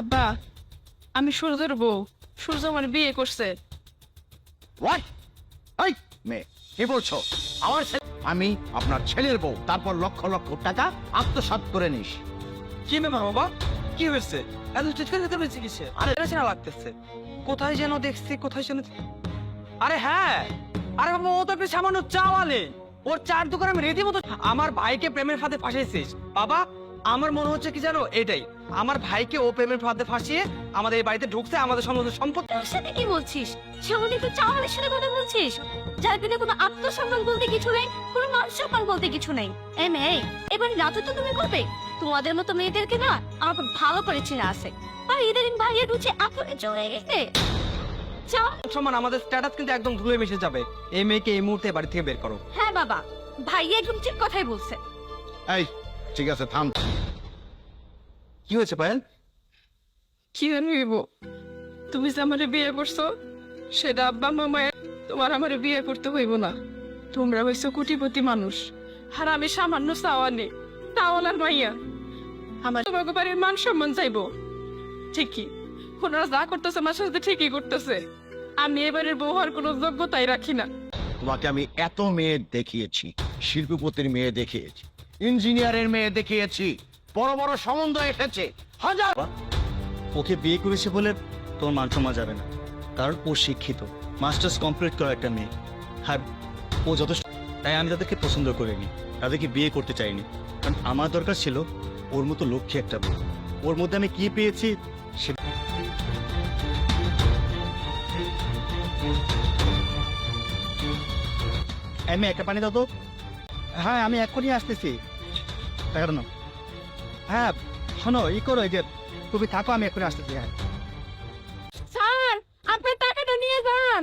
আব্বা আমি সূর্যের বউ। সূর্য আমার বিয়ে করছে। হোয়াট এই মেয়ে কি বলছো? আমার ছেলে আমি আপনার ছেলের বউ তারপর লক্ষ লক্ষ টাকা আত্মসাৎ করে নিস। কি ব্যাপার বাবা? কি হয়েছে? এত চিৎকার দিতে পেরেছি কিসে? আরে এটা চেনা লাগতেছে। কোথায় যেন দেখছি কোথায় যেন আরে হ্যাঁ! আরে বাবা ও তো একটা সামান্য চাওয়ালে। ওর চার দোকান আমি রীতিমতো আমার ভাইকে প্রেমের ফাঁদে ফাঁসিয়েছিস। বাবা আমার মনে হচ্ছে কি জানো? এটাই। আমার ভাইকে ও প্রেমের ফাঁদে ফাঁসিয়ে আমাদের এই বাড়িতে ঢুকছে আমাদের সমস্ত সম্পত্তি। তার সাথে কি বলছিস? সেমন একটু চাওয়ালের সাথে কথা বলছিস? যার বিনা কোনো আত্মসম্মান বলতে কিছু নেই কোনো মান সম্মান বলতে কিছু নেই। এই মেয়ে এবার রাতে তো তুমি করবে। তোমাদের মতো মেয়েদেরকে না আমার ভালো করে চেনা আছে। আর ইদারিং ভাইয়ের রুচি আপনে চলে গেছে। যাও। সমান আমাদের স্ট্যাটাস কিন্তু একদম ধুয়ে মিশে যাবে। এই মেয়েকে এই মুহূর্তে বাড়ি থেকে বের করো। হ্যাঁ বাবা। ভাইয়া একদম ঠিক কথাই বলছে। এই ঠিক আছে থাম। কি হয়েছে পায়েল? কি জানিব তুমি যে আমার বিয়ে করছ সেটা আব্বা মামায় তোমার আমার বিয়ে করতে হইব না। তোমরা হইছো কোটিপতি মানুষ আর আমি সামান্য চাওয়ানি তাওয়ালার মাইয়া। আমার তোমাকে বাড়ির মান সম্মান চাইব। ঠিকই ওনারা যা করতেছে আমার সাথে ঠিকই করতেছে। আমি এবারের বউ হওয়ার কোনো যোগ্যতাই রাখি না। তোমাকে আমি এত মেয়ে দেখিয়েছি শিল্পপতির মেয়ে দেখিয়েছি ইঞ্জিনিয়ারের মেয়ে দেখিয়েছি বড় বড় সম্বন্ধ এসেছে। হাজার ওকে বিয়ে করেছে বলে তোর মান সম্মান যাবে না। কারণ ও শিক্ষিত। মাস্টার্স কমপ্লিট করা একটা মেয়ে। হ্যাঁ ও যথেষ্ট তাই আমি তাদেরকে পছন্দ করিনি। তাদেরকে বিয়ে করতে চাইনি। কারণ আমার দরকার ছিল ওর মতো লক্ষ্যে একটা বউ। ওর মধ্যে আমি কি পেয়েছি সে আমি একটা পানি দাও তো। হ্যাঁ আমি এক্ষুনি আসতেছি। টাকাটা নাও। হ্যাঁ শোনো ই করো এই যে তুমি থাকো আমি এক্ষুনি আসতেছি হ্যাঁ। স্যার আপনি টাকাটা নিয়ে যান।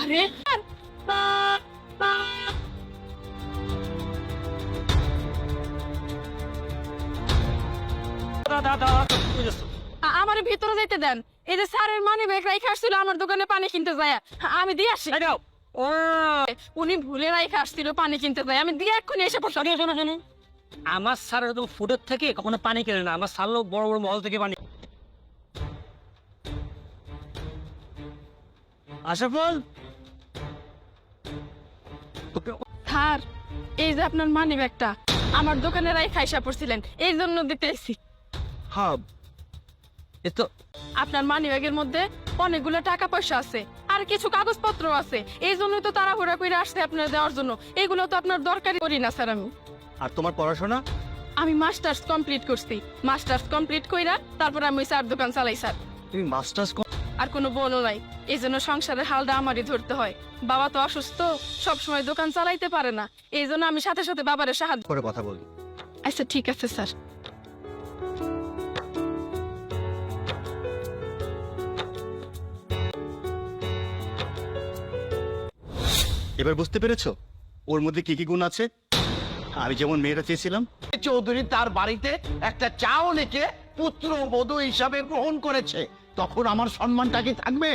আরে আমার ভিতরে যেতে দেন। এই যে স্যারের মানি ব্যাগ রাইখা আসছিল আমার দোকানে পানি কিনতে যায়। আমি দিয়ে আসি। ও উনি ভুলে রাইখা আসছিল পানি কিনতে যায় আমি দিয়ে এক্ষুনি এসে পড়ছি। শোনো শোনো শোনো। আমার স্যার তো ফুটের থেকে কখনো পানি কেনে না। আমার স্যার বড় বড় মহল থেকে পানি আশাফল স্যার এই যে আপনার মানি ব্যাগটা আমার দোকানে রাইখা এসে পড়ছিলেন। এই জন্য দিতে এসেছি। হ্যাঁ। এ তো আপনার মানি ব্যাগের মধ্যে অনেকগুলো টাকা পয়সা আছে। আর কিছু কাগজপত্র আছে। এই জন্যই তো তাড়াহুড়া করে আসছে আপনার দেওয়ার জন্য। এগুলো তো আপনার দরকারি করি না স্যার আমি। আর তোমার পড়াশোনা? আমি মাস্টার্স কমপ্লিট করছি। মাস্টার্স কমপ্লিট কইরা তারপর আমি চার দোকান চালাই স্যার। তুমি মাস্টার্স আর কোনো বোনও নাই। এই জন্য সংসারের হালটা আমারই ধরতে হয়। বাবা তো অসুস্থ সব সময় দোকান চালাইতে পারে না। এই জন্য আমি সাথে সাথে বাবারে সাহায্য করে কথা বলি। আচ্ছা ঠিক আছে স্যার। এবার বুঝতে পেরেছ? ওর মধ্যে কি কি গুণ আছে? আমি যেমন মেয়েটা চেয়েছিলাম। চৌধুরী তার বাড়িতে একটা চাও লেখে পুত্র বধূ হিসাবে গ্রহণ করেছে। তখন আমার সম্মানটা কি থাকবে?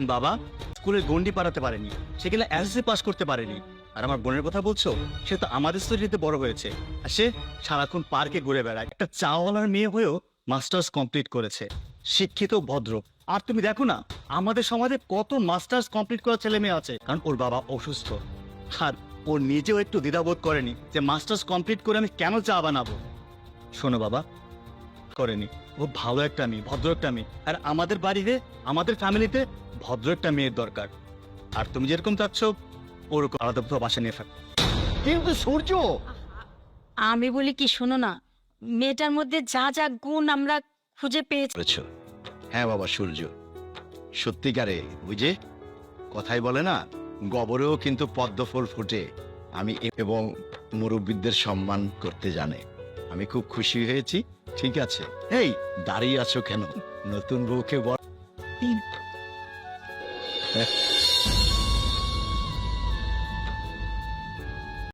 বাবা স্কুলের গন্ডি পারাতে পারেনি। সে কিনা এসএসসি পাস করতে পারেনি। আর আমার বোনের কথা বলছো? সে তো আমাদের স্টোরিতে বড় হয়েছে। আর সে সারাক্ষণ পার্কে ঘুরে বেড়ায়। একটা চাওয়ালার মেয়ে হয়েও মাস্টার্স কমপ্লিট করেছে। শিক্ষিত ভদ্র। আর তুমি দেখো না আমাদের সমাজে কত মাস্টার্স কমপ্লিট করা ছেলে মেয়ে আছে? কারণ ওর বাবা অসুস্থ। আর ও নিজেও একটু দ্বিধাবোধ করেনি যে মাস্টার্স কমপ্লিট করে আমি কেন চা বানাবো? শোনো বাবা করেনি। ও ভালো একটা মেয়ে ভদ্র একটা মেয়ে। আর আমাদের বাড়িতে আমাদের ফ্যামিলিতে ভদ্র একটা মেয়ের দরকার। আর তুমি যেরকম চাচ্ছ ওরকম আলাদা কোথাও বাসা নিয়ে থাক। কিন্তু সূর্য! আমি বলি কি শোনো না মেয়েটার মধ্যে যা যা গুণ আমরা খুঁজে পেয়েছি। হ্যাঁ বাবা সূর্য। সত্যিকারে বুঝে কথাই বলে না, গবরেও কিন্তু পদ্ম ফুল ফুটে। আমি এবং মুরব্বীদের সম্মান করতে জানে। আমি খুব খুশি হয়েছি, ঠিক আছে। এই, দাঁড়িয়ে আছো কেন? নতুন বউকে বল